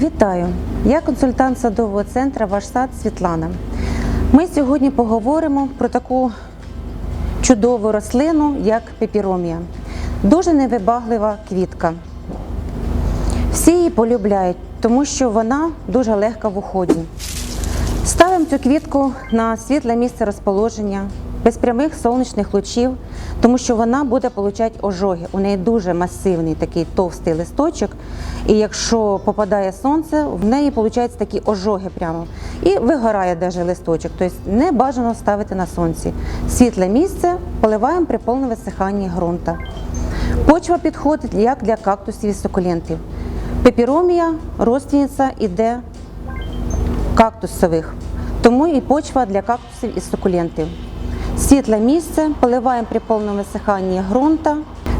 Вітаю! Я консультант садового центру Ваш сад Світлана. Ми сьогодні поговоримо про таку чудову рослину, як пепіромія. Дуже невибаглива квітка. Всі її полюбляють, тому що вона дуже легка в уході. Ставимо цю квітку на світле місце розположення, без прямих сонячних лучів, тому що вона буде отримати ожоги. У неї дуже масивний такий товстий листочок. І якщо попадає сонце, в неї виходять такі ожоги прямо. І вигорає навіть листочок. Тобто не бажано ставити на сонці. Світле місце поливаємо при повному висиханні ґрунта. Почва підходить як для кактусів і сукулентів. Пепіромія, розтвіниця іде кактусових, тому і почва для кактусів і сукулентів. Світле місце, поливаємо при повному висиханні ґрунта.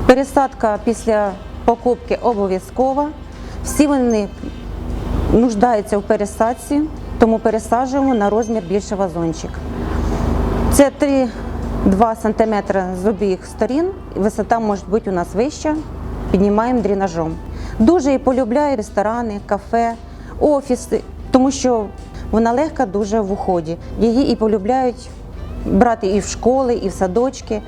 Пересадка після покупки обов'язкова. Всі вони нуждаються в пересадці, тому пересаджуємо на розмір більше вазончик. Це 3-2 см з обох сторін, висота може бути у нас вища, піднімаємо дренажом. Дуже її полюбляють ресторани, кафе, офіси, тому що вона легка дуже в уході. Її і полюбляють брати і в школи, і в садочки.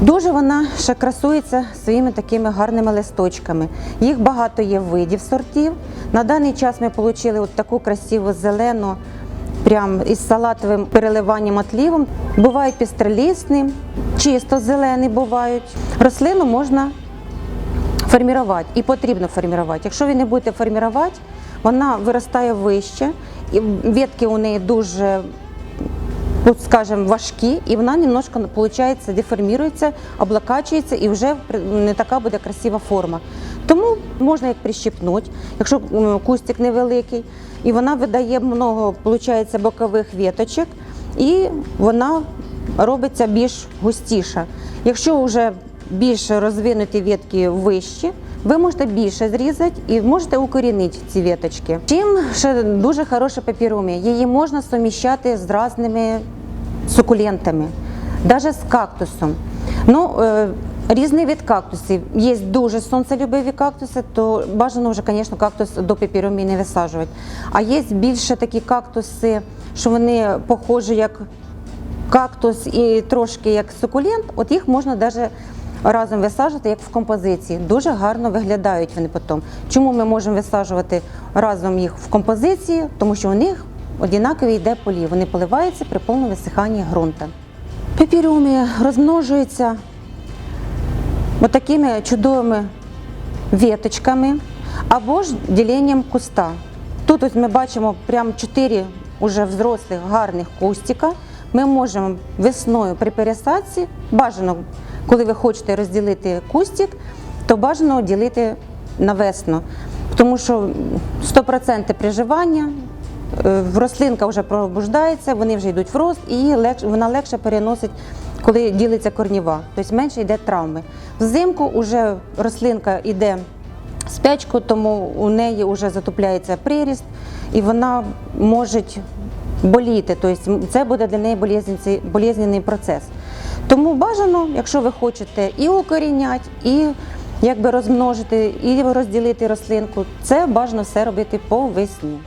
Дуже вона ще красується своїми такими гарними листочками. Їх багато є видів сортів. На даний час ми отримали от таку красиву зелену, прям із салатовим переливанням отлівом. Бувають пістролісні, чисто зелені бувають. Рослину можна формувати і потрібно формувати. Якщо ви не будете формувати, вона виростає вище, і ветки у неї дуже от, скажем, важкі, і вона немножко виходить, деформірується, облакачується і вже не така буде красива форма. Тому можна як прищипнути, якщо кустик невеликий, і вона видає много виходить, бокових віточок, і вона робиться більш густіша. Якщо вже більше розвинуті ветки вищі, ви можете більше зрізати і можете укорінити ці веточки. Чим ще дуже хороша папіромія, її можна суміщати з різними сукулентами, навіть з кактусом. Ну, е, різний від кактусів. Є дуже сонцелюбиві кактуси, то бажано вже, звісно, кактус до папіромії не висаджувати. А є більше такі кактуси, що вони похожі як кактус і трошки як сукулент, от їх можна навіть разом висаджувати як в композиції. Дуже гарно виглядають вони потім. Чому ми можемо висаджувати разом їх в композиції? Тому що у них однаковий йде полів. Вони поливаються при повному висиханні ґрунта. Пепірумія розмножується отакими чудовими веточками або ж діленням куста. Тут ось ми бачимо прям чотири уже взрослих гарних кустика. Ми можемо весною при пересадці, бажано, коли ви хочете розділити кустик, то бажано ділити на весну, тому що 100% приживання, рослинка вже пробуждається, вони вже йдуть в рост, і вона легше переносить, коли ділиться корніва, тобто менше йде травми. Взимку вже рослинка йде спячку, тому у неї вже затупляється приріст, і вона може боліти. Тобто це буде для неї болезненний процес. Тому бажано, якщо ви хочете і укорінять, і якби розмножити, і розділити рослинку, це бажано все робити по весні.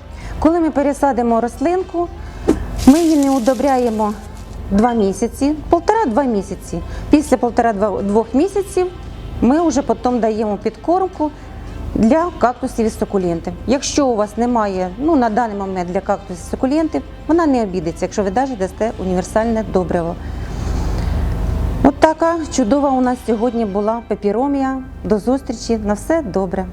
Коли ми пересадимо рослинку, ми її не удобряємо два місяці, полтора-два місяці. Після полтора-двох місяців ми вже потім даємо підкормку для кактусів і сукулентів. Якщо у вас немає ну, на даний момент для кактусів і сукулентів, вона не обідеться, якщо ви навіть дасте універсальне добриво. От така чудова у нас сьогодні була пепіромія. До зустрічі. На все добре.